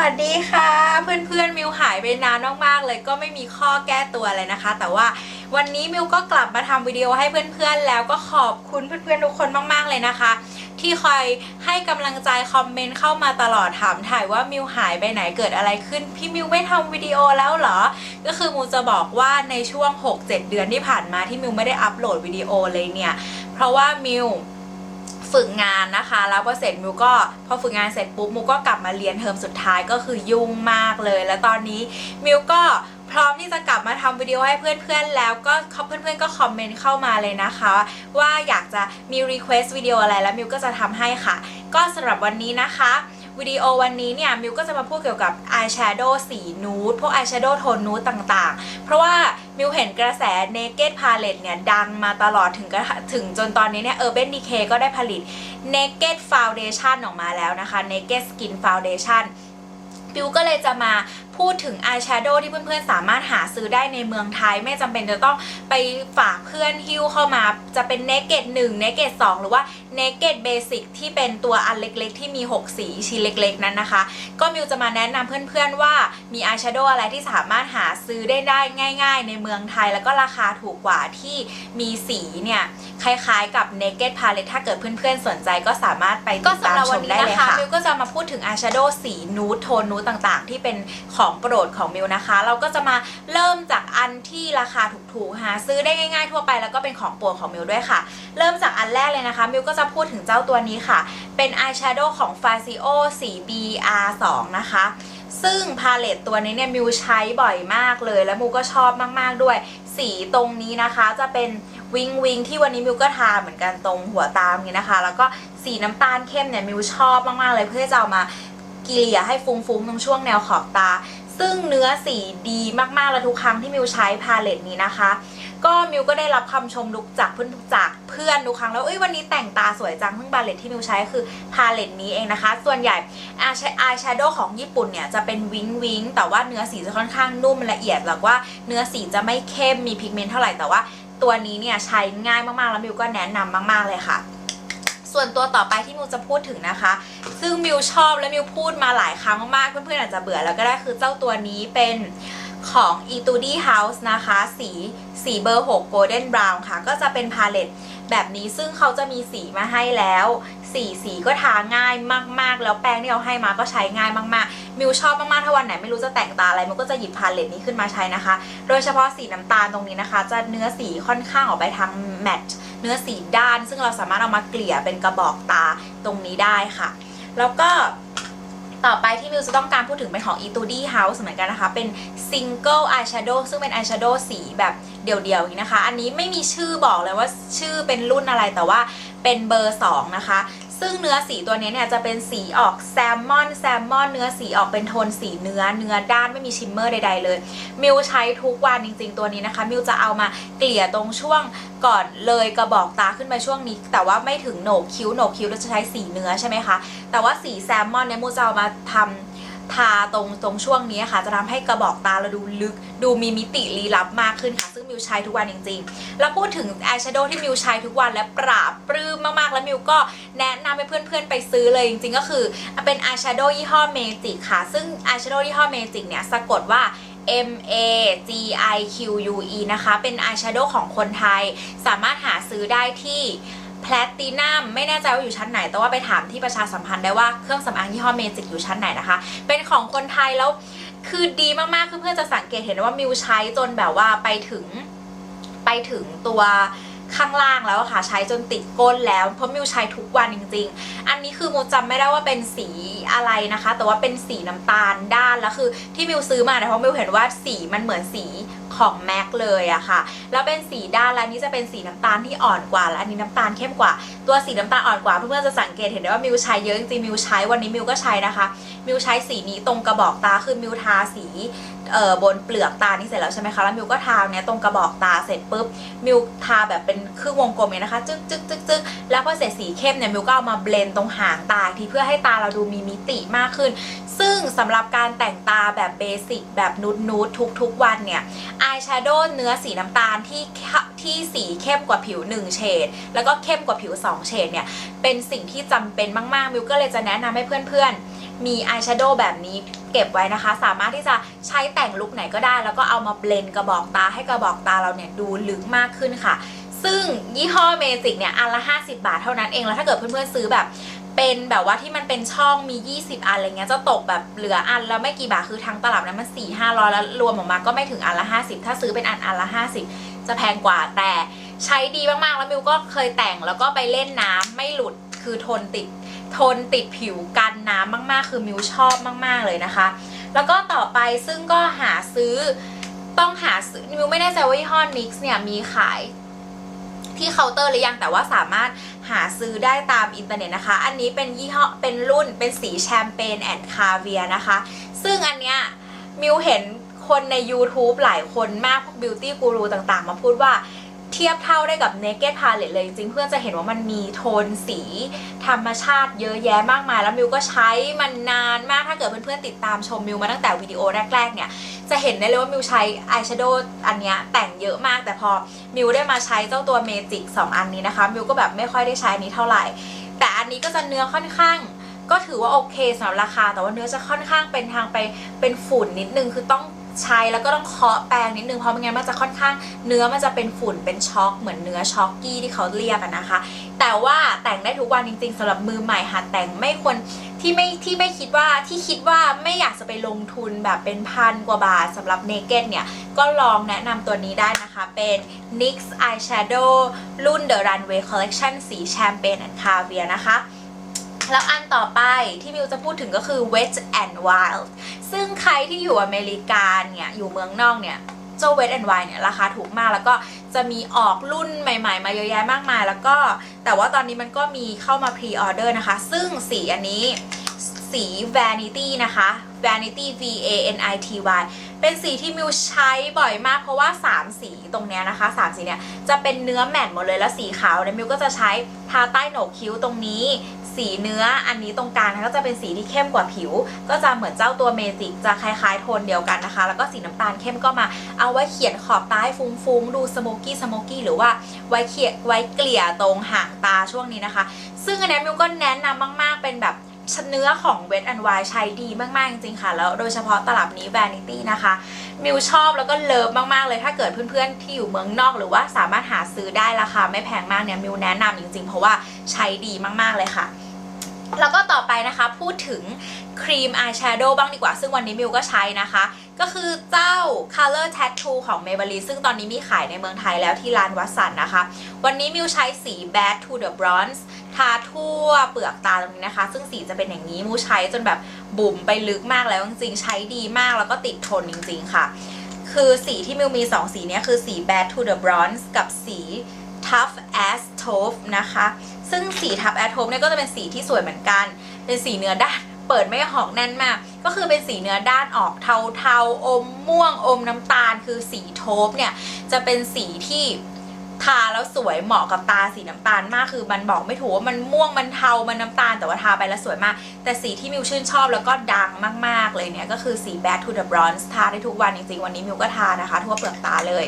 วัสดีค่ะ เพื่อนๆมิวหายไปนานมากๆเลยก็ไม่มีข้อแก้ตัวเลยนะคะ แต่ว่าวันนี้มิวก็กลับมาทำวิดีโอให้เพื่อนๆ แล้วก็ขอบคุณเพื่อนๆทุกคนมากๆเลยนะคะ ที่คอยให้กำลังใจคอมเมนต์เข้ามาตลอดถามถ่ายว่ามิวหายไปไหนเกิดอะไรขึ้น พี่มิวไม่ทำวิดีโอแล้วเหรอ ก็คือมิวจะบอกว่าในช่วง 6-7 เดือนที่ผ่านมาที่มิวไม่ได้อัปโหลดวิดีโอเลยเนี่ย เพราะว่ามิว ฝึกงานนะคะ แล้วพอเสร็จมิวก็พอฝึกงานเสร็จปุ๊บมิวก็กลับมาเรียนเทอมสุดท้ายก็คือยุ่งมากเลย แล้วตอนนี้มิวก็พร้อมที่จะกลับมาทำวิดีโอให้เพื่อนๆแล้วก็เพื่อนๆก็คอมเมนต์เข้ามาเลยนะคะ ว่าอยากจะมีรีเควสต์วิดีโออะไรแล้วมิวก็จะทำให้ค่ะ ก็สำหรับวันนี้นะคะวิดีโอวันนี้เนี่ยมิวก็จะมาพูดเกี่ยวกับอายแชโดว์สีนูดพวกอายแชโดว์โทนนูดต่างๆ เพราะว่า มิวเห็นกระแส Naked Palette เนี่ย ดังมาตลอดถึงกระถึงจนตอนนี้เนี่ย Urban Decay ก็ได้ผลิต Naked Foundation ออกมาแล้วนะคะ Naked Skin Foundation บิวก็เลยจะมา พูดถึงอายแชโดว์ที่เพื่อนๆสามารถหาซื้อได้ในเมืองไทย ไม่จำเป็นจะต้องไปฝากเพื่อนฮิ้วเข้ามาจะเป็น Naked 1 Naked 2หรือว่า Naked Basic ที่เป็นตัวอันเล็กๆ ที่มี 6 สีชิ้นเล็กๆ นั้นนะคะ ก็มิวจะมาแนะนำเพื่อนๆว่ามีอายแชโดว์อะไรที่สามารถหาซื้อได้ได้ง่าย ๆ ในเมืองไทย แล้วก็ราคาถูกกว่าที่มีสีเนี่ยคล้ายๆ กับ Naked Palette ถ้าเกิดเพื่อนๆสนใจก็สามารถไปติดตามชมได้เลยค่ะมิวก็จะมาพูดถึงอายแชโดว์สีนูดโทนนูดต่างๆ ที่เป็นของของโปรดของมิวนะคะ เราก็จะมาเริ่มจากอันที่ราคาถูกๆหาซื้อได้ง่าย ๆ ทั่วไปแล้วก็เป็นของโปรดของมิวด้วยค่ะ เริ่มจากอันแรกเลยนะคะมิวก็จะพูดถึงเจ้าตัวนี้ค่ะ เป็นอายแชโดว์ของ f a z i o สี BR2 นะคะ ซึ่งพาเลตตัวนี้เนี่ยมิวใช้บ่อยมากเลย แล้วมิวก็ชอบมากๆด้วย สีตรงนี้นะคะจะเป็นวิงวิงที่วันนี้มิวก็ทาเหมือนกันตรงหัวตามนี้นะคะ แล้วก็สีน้ำตาลเข้มเนี่ยมิวชอบมากๆเลยเพื่อจะเอามา เกลี่ยให้ฟุ้งๆตรงช่วงแนวขอบตา ซึ่งเนื้อสีดีมากๆ แล้วทุกครั้งที่มิวใช้พาเลตนี้นะคะ ก็มิวก็ได้รับคำชมลุกจากเพื่อนจากเพื่อนทุกครั้งแล้วเอ้ยวันนี้แต่งตาสวยจังเพิ่งพาเลตที่มิวใช้คือพาเลตนี้เองนะคะ ส่วนใหญ่อายแชโดว์ของญี่ปุ่นเนี่ยจะเป็นวิงวิงแต่ว่าเนื้อสีจะค่อนข้างนุ่มละเอียดแล้วว่าเนื้อสีจะไม่เข้มมีพิกเมนต์เท่าไหร่แต่ว่า ตัวนี้เนี่ยใช้ง่ายมากๆแล้วมิวก็แนะนำมาก ๆเลยค่ะ ส่วนตัวต่อไปที่มิวจะพูดถึงนะคะ ซึ่งมิวชอบและมิวพูดมาหลายครั้งมากเพื่อนๆอาจจะเบื่อแล้วก็ได้คือเจ้าตัวนี้เป็นของ e t u d i House นะคะ สีสีเบอร์ 6 Golden Brown ค่ะ ก็จะเป็นพาเลต แบบนี้ซึ่งเขาจะมีสีมาให้แล้วสีสีก็ทาง่ายมากๆ แล้วแป้งที่เขาให้มาก็ใช้ง่ายมากๆ มิวชอบมากๆถ้าวันไหนไม่รู้จะแต่งตาอะไรมิวก็จะหยิบพาเลตนี้ขึ้นมาใช้นะคะ โดยเฉพาะสีน้ำตาลตรงนี้นะคะ จะเนื้อสีค่อนข้างออกไปทางแมตต์เนื้อสีด้าน ซึ่งเราสามารถเอามาเกลี่ยเป็นกระบอกตาตรงนี้ได้ค่ะ แล้วก็ ต่อไปที่มิวจะต้องการพูดถึงเป็นของ e t u d y House เหมือนกันนะคะ เป็น Single Eyeshadow ซึ่งเป็น eyeshadow สีแบบเดี่ยวๆนี้นะคะ อันนี้ไม่มีชื่อบอกเลยว่าชื่อเป็นรุ่นอะไรแต่ว่าเป็นเบอร์ 2 นะคะ ซึ่งเนื้อสีตัวนี้เนี่ยจะเป็นสีออกแซลมอนแซลมอนเนื้อสีออกเป็นโทนสีเนื้อเนื้อด้านไม่มีชิมเมอร์ใดๆเลยมิวใช้ทุกวันจริง ๆ ตัวนี้นะคะมิวจะเอามาเกลี่ยตรงช่วงก่อนเลยกระบอกตาขึ้นมาช่วงนี้ แต่ว่าไม่ถึงโหนกคิ้วโหนกคิ้วเราจะใช้สีเนื้อใช่ไหมคะแต่ว่าสีแซลมอนเนี่ยมิวจะเอามาทำ ทาตรงตรงช่วงนี้ค่ะ จะทำให้กระบอกตาเราดูลึก ดูมีมิติลี้ลับมากขึ้นค่ะ ซึ่งมิวใช้ทุกวันจริงๆ แล้วพูดถึงอายแชโดว์ที่มิวใช้ทุกวันและปราบปลื้มมากๆ แล้วมิวก็แนะนำให้เพื่อนๆไปซื้อเลยจริงๆ ก็คือเป็นอายแชโดว์ยี่ห้อเมจิกค่ะ ซึ่งอายแชโดว์ยี่ห้อเมจิกเนี่ยสะกดว่า M A G I Q U E นะคะ เป็นอายแชโดว์ของคนไทย สามารถหาซื้อได้ที่ แพลตินัมไม่แน่ใจว่าอยู่ชั้นไหน แต่ว่าไปถามที่ประชาสัมพันธ์ได้ว่าเครื่องสำอางยี่ห้อเมจิกอยู่ชั้นไหนนะคะ เป็นของคนไทยแล้วคือดีมากๆคือเพื่อนจะสังเกตเห็นว่ามิวใช้จนแบบว่าไปถึงไปถึงตัวข้างล่างแล้วค่ะใช้จนติดก้นแล้วเพราะมิวใช้ทุกวันจริง ๆ อันนี้คือมิวจำไม่ได้ว่าเป็นสีอะไรนะคะ แต่ว่าเป็นสีน้ำตาลด้านแล้วคือที่มิวซื้อมาเนี่ยเพราะมิวเห็นว่าสีมันเหมือนสี ของแม็กเลยอะค่ะ แล้วเป็นสีด้านแล้วนี้จะเป็นสีน้ำตาลที่อ่อนกว่า และอันนี้น้ำตาลเข้มกว่า ตัวสีน้ำตาลอ่อนกว่าเพื่อนๆจะสังเกตเห็นได้ว่ามิวใช้เยอะจริงๆมิวใช้วันนี้มิวก็ใช้นะคะมิวใช้สีนี้ตรงกระบอกตาคือมิวทาสีเอ่อบนเปลือกตานี่เสร็จแล้วใช่ไหมคะแล้วมิวก็ทาเนี้ยตรงกระบอกตาเสร็จปุ๊บมิวทาแบบเป็นครึ่งวงกลมเนี่ยนะคะจึ๊กจึ๊กจึ๊กจึ๊กแล้วพอเสร็จสีเข้มเนี่ยมิวก็เอามาเบลนตรงหางตาอีกทีเพื่อให้ตาเราดูมีมิติมากขึ้น ซึ่งสำหรับการแต่งตาแบบเบสิกแบบนูดนูดทุกๆวันเนี่ยอายแชโดว์เนื้อสีน้ำตาลที่ที่สีเข้มกว่าผิว 1 เฉดแล้วก็เข้มกว่าผิว 2 เฉดเนี่ย เป็นสิ่งที่จำเป็นมากๆมิวก็เลยจะแนะนำให้เพื่อนๆ มีอายแชโดว์แบบนี้เก็บไว้นะคะ สามารถที่จะใช้แต่งลุคไหนก็ได้ แล้วก็เอามาเบลนกระบอกตาให้กระบอกตาเราเนี่ยดูลึกมากขึ้นค่ะซึ่งยี่ห้อเมจิกเนี่ยอันละ 50 บาทเท่านั้นเอง แล้วถ้าเกิดเพื่อนๆซื้อแบบ เป็นแบบว่าที่มันเป็นช่องมี 20 อันอะไรเงี้ยจะตกแบบเหลืออันแล้วไม่กี่บาทคือทั้งตลับนั้นมัน4 5 0 0 แล้วรวมออกมาก็ไม่ถึงอันละ 50 ถ้าซื้อเป็นอันอันละ 50 จะแพงกว่าแต่ใช้ดีมากๆแล้วมิวก็เคยแต่งแล้วก็ไปเล่นน้ำไม่หลุดคือทนติดทนติดผิวกันน้ำมากๆ คือมิวชอบมากๆเลยนะคะ แล้วก็ต่อไปซึ่งก็หาซื้อต้องหาซื้อมิวไม่แน่ใจว่ายี่ห้อ NYX เนี่ยมีขาย ที่เคาน์เตอร์หรือยังแต่ว่าสามารถหาซื้อได้ตามอินเทอร์เน็ตนะคะ อันนี้เป็นยี่ห้อเป็นรุ่นเป็นสีแชมเปญแอนด์คาเวียนะคะ ซึ่งอันเนี้ยมิวเห็นคนใน YouTube หลายคนมากพวกบิวตี้กูรูต่างๆ มาพูดว่า เทียบเท่าได้กับ Naked Palette เลยจริงเพื่อนจะเห็นว่ามันมีโทนสีธรรมชาติเยอะแยะมากมาย แล้วมิวก็ใช้มันนานมากถ้าเกิดเพื่อนๆติดตามชมมิวมาตั้งแต่วิดีโอแรกๆเนี่ยจะเห็นได้เลยว่ามิวใช้อายแชโดว์อันนี้แต่งเยอะมาก แต่พอมิวได้มาใช้เจ้าตัวเมจิก2อันนี้นะคะมิวก็แบบไม่ค่อยได้ใช้อันนี้เท่าไหร่ แต่อันนี้ก็จะเนื้อค่อนข้างก็ถือว่าโอเคสำหรับราคา แต่ว่าเนื้อจะค่อนข้างเป็นทางไปเป็นฝุ่นนิดนึงคือต้อง ใช้แล้วก็ต้องเคาะแปรงนิดนึงเพราะไม่งั้นมันจะค่อนข้างเนื้อมันจะเป็นฝุ่นเป็นช็อกเหมือนเนื้อช็อกกี้ที่เขาเรียกนะคะ แต่ว่าแต่งได้ทุกวันจริงๆสำหรับมือใหม่หัดแต่งไม่ควรที่ไม่ที่ไม่คิดว่าที่คิดว่าไม่อยากจะไปลงทุนแบบเป็นพันกว่าบาทสำหรับ Naked เนี่ย ก็ลองแนะนำตัวนี้ได้นะคะ เป็น NYX Eyeshadow รุ่น The Runway Collection สีแชมเปญ and Caviar นะคะ แล้วอันต่อไปที่มิวจะพูดถึงก็คือ Wet and Wild ซึ่งใครที่อยู่อเมริกาเนี่ย อยู่เมืองนอกเนี่ยเจ้า Wet and Wild เนี่ยราคาถูกมากแล้วก็จะมีออกรุ่นใหม่ๆ มาเยอะแยะมากมาย แล้วก็แต่ว่าตอนนี้มันก็มีเข้ามาพรีออเดอร์นะคะ ซึ่งสีอันนี้สี Vanity นะคะ Vanity V A N I T Y เป็นสีที่มิวใช้บ่อยมากเพราะว่า 3 สีตรงเนี้ยนะคะ3สีเนี่ยจะเป็นเนื้อแมตต์หมดเลยแล้วสีขาวเนี่ยมิวก็จะใช้ทาใต้โหนกคิ้วตรงนี้ สีเนื้ออันนี้ตรงกลางก็จะเป็นสีที่เข้มกว่าผิว ก็จะเหมือนเจ้าตัวเมจิกจะคล้ายๆโทนเดียวกันนะคะ แล้วก็สีน้ำตาลเข้มก็มา เอาไว้เขียนขอบตาให้ฟุ้งๆ ดูสโมกี้สโมกี้หรือว่าไว้เขียไว้เกลี่ยตรงหางตาช่วงนี้นะคะ ซึ่งอันนี้มิวก็แนะนำมากๆเป็นแบบเนื้อของ Wet and Wild ใช้ดีมาก ๆ จริง ๆ ค่ะ แล้วโดยเฉพาะตลับนี้ Vanity นะคะ มิวชอบแล้วก็เลิฟมาก ๆ เลยถ้าเกิดเพื่อน ๆ ที่อยู่เมืองนอก หรือว่าสามารถหาซื้อได้ราคาไม่แพงมากเนี่ย มิวแนะนำจริง ๆ เพราะว่าใช้ดีมาก ๆ เลยค่ะ แล้วก็ต่อไปนะคะพูดถึงครีมอายแชโดว์บ้างดีกว่า ซึ่งวันนี้มิวก็ใช้นะคะ ก็คือเจ้า Color Tattoo ของ Maybelline ซึ่งตอนนี้มีขายในเมืองไทยแล้วที่ร้านวัสันนะคะ วันนี้มิวใช้สี Bad to the Bronze ทาทั่วเปลือกตาตรงนี้นะคะ ซึ่งสีจะเป็นอย่างนี้มิวใช้จนแบบบุ๋มไปลึกมากแล้วจริงๆใช้ดีมากแล้วก็ติดทนจริงๆค่ะ คือสีที่มิวมี 2 สีนี้คือสี Bad to the Bronze กับสี Tough as Taupe นะคะ ซึ่งสี Tough as Taupe เนี่ยก็จะเป็นสีที่สวยเหมือนกัน เป็นสีเนื้อด้านเปิดไม่หอกแน่นมาก ก็คือเป็นสีเนื้อด้านออกเทาๆ อมม่วงอมน้ำตาล คือสีโทปเนี่ยจะเป็นสีที่ทาแล้วสวยเหมาะกับตาสีน้ำตาลมากคือมันบอกไม่ถูกว่ามันม่วงมันเทามันน้ำตาลแต่ว่าทาไปแล้วสวยมาก แต่สีที่มิวชื่นชอบแล้วก็ดังมากๆเลยเนี่ยก็คือสี Back to the Bronze ทาได้ทุกวันจริงๆวันนี้มิวก็ทานะคะ ทั่วเปลือกตาเลย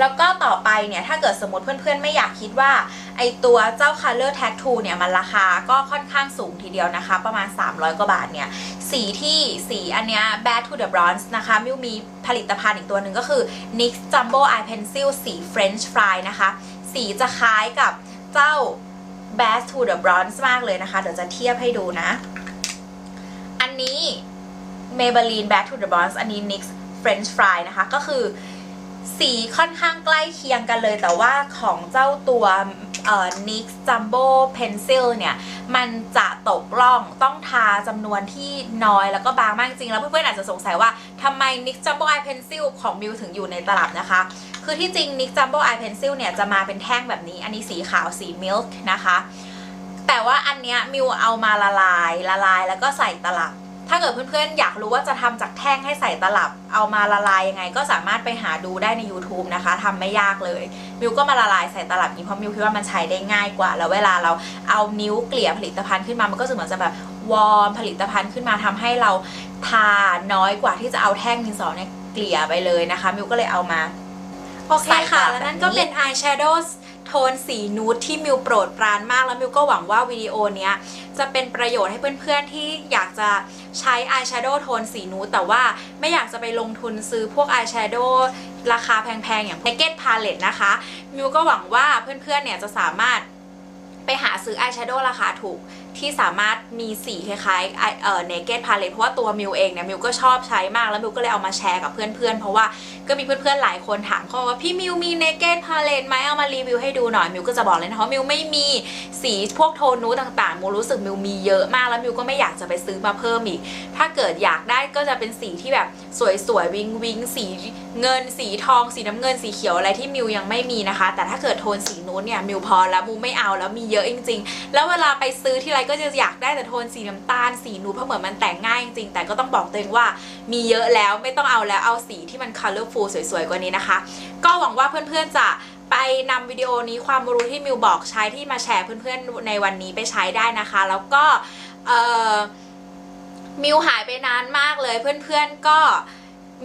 แล้วก็ต่อไปเนี่ยถ้าเกิดสมมติเพื่อนๆ ไม่อยากคิดว่าไอตัวเจ้า Color Tattoo เนี่ยมันราคาก็ค่อนข้างสูงทีเดียวนะคะ ประมาณ 300 กว่าบาทเนี่ย สีที่สีอันเนี้ย Bad to the Bronze นะคะมิวมีผลิตภัณฑ์อีกตัวหนึ่งก็คือ NYX Jumbo Eye Pencil สี French Fry นะคะ สีจะคล้ายกับเจ้า Bad to the Bronze มากเลยนะคะ เดี๋ยวจะเทียบให้ดูนะ อันนี้ Maybelline Bad to the Bronze อันนี้ NYX French Fry นะคะ ก็คือ สีค่อนข้างใกล้เคียงกันเลย แต่ว่าของเจ้าตัวเอ่อ NYX Jumbo Pencil เนี่ย มันจะตกร่องต้องทาจำนวนที่น้อยแล้วก็บางมากจริง แล้วเพื่อนๆอาจจะสงสัยว่าทำไม NYX Jumbo Eye Pencil ของมิวถึงอยู่ในตลับนะคะ คือที่จริง NYX Jumbo Eye Pencil เนี่ย จะมาเป็นแท่งแบบนี้ อันนี้สีขาวสี milk นะคะ แต่ว่าอันเนี้ยมิวเอามาละลายละลายแล้วก็ใส่ตลับ ถ้าเกิดเพื่อนๆอยากรู้ว่าจะทำจากแท่งให้ใส่ตลับเอามาละลายยังไง ก็สามารถไปหาดูได้ใน YouTube นะคะทำไม่ยากเลย มิวก็มาละลายใส่ตลับนี้เพราะมิวคิดว่ามันใช้ได้ง่ายกว่า แล้วเวลาเราเอานิ้วเกลี่ยผลิตภัณฑ์ขึ้นมามันก็จะเหมือนจะแบบวอร์มผลิตภัณฑ์ขึ้นมาทำให้เราทาน้อยกว่าที่จะเอาแท่งดินสอเนี่ยเกลี่ยไปเลยนะคะ มิวก็เลยเอามาโอเคค่ะใส่ตลับแล้วนั่นแบบนี้ก็เป็น eyeshadow โท โทนสีนูดที่มิวโปรดปรานมาก แล้วมิวก็หวังว่าวิดีโอเนี้ยจะเป็นประโยชน์ให้เพื่อนๆที่อยากจะใช้อายแชโดว์โทนสีนูดแต่ว่าไม่อยากจะไปลงทุนซื้อพวกอายแชโดว์ราคาแพงๆ อย่าง Naked Palette นะคะ มิวก็หวังว่าเพื่อนๆเนี่ยจะสามารถไปหาซื้ออายแชโดว์ราคาถูก ที่สามารถมีสีคล้ายๆเอ่อ naked palette เพราะว่าตัวมิวเองเนี่ยมิวก็ชอบใช้มากแล้วมิวก็เลยเอามาแชร์กับเพื่อนๆ เพราะว่าก็มีเพื่อนๆหลายคนถามเขาว่าพี่มิวมี naked palette ไหมเอามารีวิวให้ดูหน่อยมิวก็จะบอกเลยนะคะมิวไม่มีสีพวกโทนนูดต่างๆมิวรู้สึกมิวมีเยอะมากแล้วมิวก็ไม่อยากจะไปซื้อมาเพิ่มอีก ถ้าเกิดอยากได้ก็จะเป็นสีที่แบบสวยๆวิงวิงสีเงินสีทอง สีน้ำเงินสีเขียวอะไรที่มิวยังไม่มีนะคะ แต่ถ้าเกิดโทนสีนู้นเนี่ยมิวพอแล้วมิวไม่เอาแล้วมีเยอะจริง ๆ แล้วเวลาไปซื้อที่ไรก็จะอยากได้แต่โทนสีน้ำตาลสีนูเพราะเหมือนมันแต่งง่ายจริงๆ แต่ก็ต้องบอกตัวเองว่ามีเยอะแล้วไม่ต้องเอาแล้วเอาสีที่มัน colorful สวยๆ กว่านี้นะคะ ก็หวังว่าเพื่อนๆจะไปนำวิดีโอนี้ความรู้ที่มิวบอกใช้ที่มาแชร์เพื่อนๆในวันนี้ไปใช้ได้นะคะ แล้วก็มิวหายไปนานมากเลยเพื่อนๆก็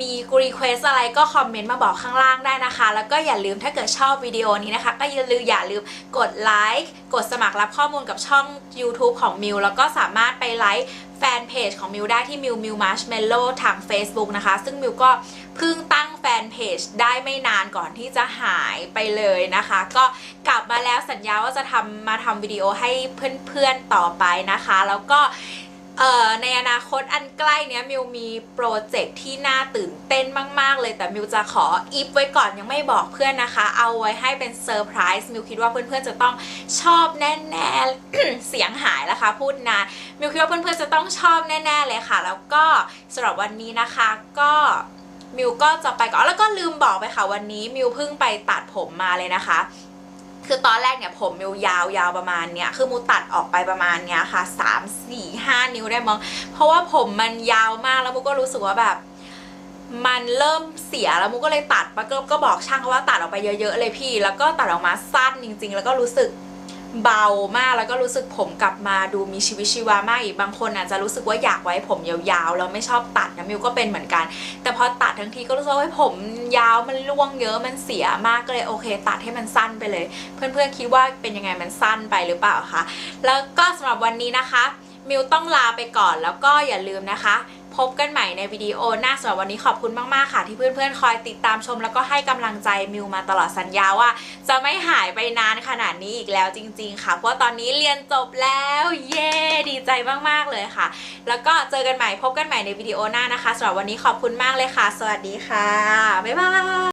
มีรีเควสอะไรก็คอมเมนต์มาบอกข้างล่างได้นะคะ แล้วก็อย่าลืมถ้าเกิดชอบวิดีโอนี้นะคะ ก็อย่าลืมอย่าลืมกดไลค์กดสมัครรับข้อมูลกับช่อง YouTube ของมิวแล้วก็สามารถไปไลค์แฟนเพจของมิวได้ที่มิวมิวมาร์ชเมลโล่ทาง Facebook นะคะ ซึ่งมิวก็เพิ่งตั้งแฟนเพจได้ไม่นานก่อนที่จะหายไปเลยนะคะ ก็กลับมาแล้วสัญญาว่าจะทำมาทำวิดีโอให้เพื่อนๆต่อไปนะคะ แล้วก็ ในอนาคตอันใกล้เนี้ยมิวมีโปรเจกต์ที่น่าตื่นเต้นมาก ๆ เลยแต่มิวจะขออีฟไว้ก่อนยังไม่บอกเพื่อนนะคะ เอาไว้ให้เป็นเซอร์ไพรส์มิวคิดว่าเพื่อนๆจะต้องชอบแน่ๆเสียงหายแล้วคะพูดนานมิวคิดว่าเพื่อนๆจะต้องชอบแน่ๆเลยค่ะ แล้วก็สำหรับวันนี้นะคะก็มิวก็จะไปก่อนแล้วก็ลืมบอกไปค่ะวันนี้มิวเพิ่งไปตัดผมมาเลยนะคะ คือตอนแรกเนี่ยผมมิวยาวยาวประมาณเนี้ยคือมูตัดออกไปประมาณเนี้ยค่ะสามสี่ห้านิ้วได้มั้งเพราะว่าผมมันยาวมากแล้วมูก็รู้สึกว่าแบบมันเริ่มเสียแล้วมูก็เลยตัดปะก็ก็บอกช่างเขาว่าตัดออกไปเยอะๆเลยพี่ แล้วก็ตัดออกมาสั้นจริง ๆ แล้วก็รู้สึก เบามากแล้วก็รู้สึกผมกลับมาดูมีชีวิตชีวามากอีกบางคนอาจจะรู้สึกว่าอยากไว้ผมยาวๆแล้วไม่ชอบตัดนะมิวก็เป็นเหมือนกัน แต่พอตัดทั้งทีก็รู้สึกว่าผมยาวมันร่วงเยอะมันเสียมากก็เลยโอเค ตัดให้มันสั้นไปเลย เพื่อนๆคิดว่าเป็นยังไงมันสั้นไปหรือเปล่าคะแล้วก็สำหรับวันนี้นะคะ มิวต้องลาไปก่อนแล้วก็อย่าลืมนะคะ พบกันใหม่ในวิดีโอหน้าสำหรับวันนี้ขอบคุณมากๆค่ะ ที่เพื่อนๆคอยติดตามชม แล้วก็ให้กำลังใจมิวมาตลอดสัญญาว่า จะไม่หายไปนานขนาดนี้อีกแล้วจริง ๆ ค่ะ เพราะตอนนี้เรียนจบแล้วเย้ดีใจมากๆเลยค่ะ แล้วก็เจอกันใหม่พบกันใหม่ในวิดีโอหน้านะคะสำหรับวันนี้ขอบคุณมากเลยค่ะ สวัสดีค่ะบ๊ายบาย